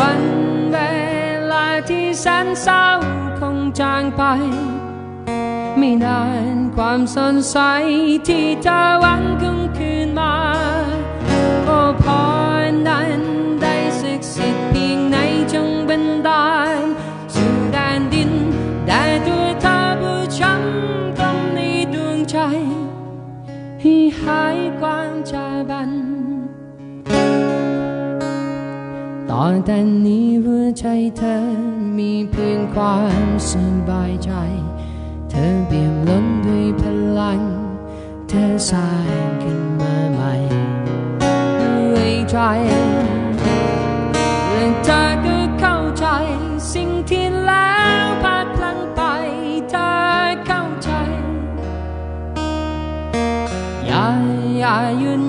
วันเวลาที่แสนเศร้าคงจางไป ไม่นานความสดใสที่เธอหวังคงคืนมาขอพรนั้นได้ศึกสิทธิ์เพียงไหนจงบันดาลสู่แดนดินได้ตัวเธอผู้ช้ำกำในดวงใจให้หายความจ ตอนแต่นี้หัวใจเธอมีเพียงความสบายใจ เธอเปี่ยมล้นด้วยพลัง เธอสร้างขึ้นมาใหม่ด้วยใจและเธอก็เข้าใจสิ่งที่แล้วพลาดพลั้งไปเธอเข้าใจ อย่าอย่าหยุด